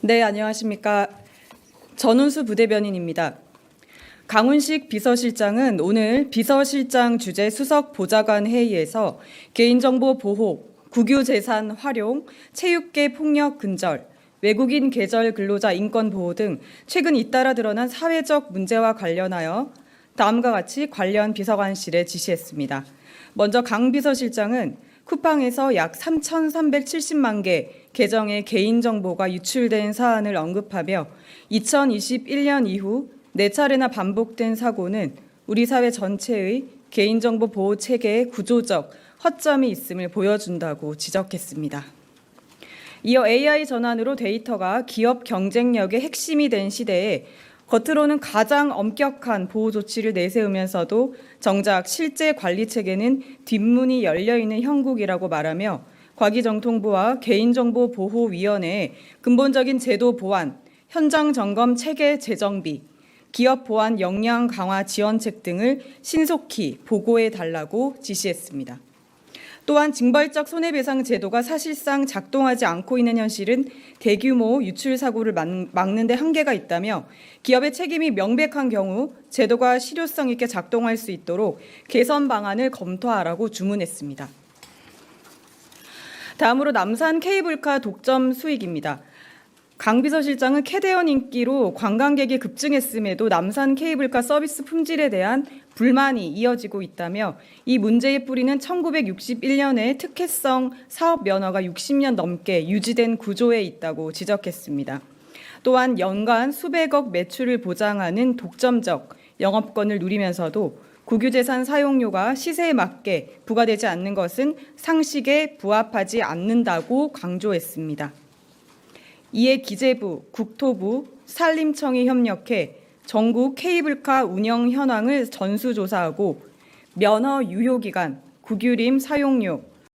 네, 안녕하십니까. 전운수 부대변인입니다. 강훈식 비서실장은 오늘 비서실장 주재 수석 보좌관 회의에서 개인정보 보호, 국유재산 활용, 체육계 폭력 근절, 외국인 계절 근로자 인권 보호 등 최근 잇따라 드러난 사회적 문제와 관련하여 다음과 같이 관련 비서관실에 지시했습니다. 먼저 강 비서실장은 쿠팡에서 약 3,370만 개 계정의 개인정보가 유출된 사안을 언급하며 2021년 이후 네 차례나 반복된 사고는 우리 사회 전체의 개인정보 보호 체계의 구조적 허점이 있음을 보여준다고 지적했습니다. 이어 AI 전환으로 데이터가 기업 경쟁력의 핵심이 된 시대에 겉으로는 가장 엄격한 보호 조치를 내세우면서도 정작 실제 관리 체계는 뒷문이 열려 있는 형국이라고 말하며 과기정통부와 개인정보보호위원회의 근본적인 제도 보완, 현장 점검 체계 재정비, 기업 보안 역량 강화 지원책 등을 신속히 보고해 달라고 지시했습니다. 또한 징벌적 손해배상 제도가 사실상 작동하지 않고 있는 현실은 대규모 유출 사고를 막- 막는 데 한계가 있다며 기업의 책임이 명백한 경우 제도가 실효성 있게 작동할 수 있도록 개선 방안을 검토하라고 주문했습니다. 다음으로 남산 케이블카 독점 수익입니다. 강 비서실장은 캐대언 인기로 관광객이 급증했음에도 남산 케이블카 서비스 품질에 대한 불만이 이어지고 있다며 이 문제의 뿌리는 1961년에 특혜성 사업 면허가 60년 넘게 유지된 구조에 있다고 지적했습니다. 또한 연간 수백억 매출을 보장하는 독점적 영업권을 누리면서도 국유재산 사용료가 시세에 맞게 부과되지 않는 것은 상식에 부합하지 않는다고 강조했습니다. 이에 기재부, 국토부, 산림청이 협력해 전국 케이블카 운영 현황을 전수조사하고 면허 유효 기간, 국유림 사용료,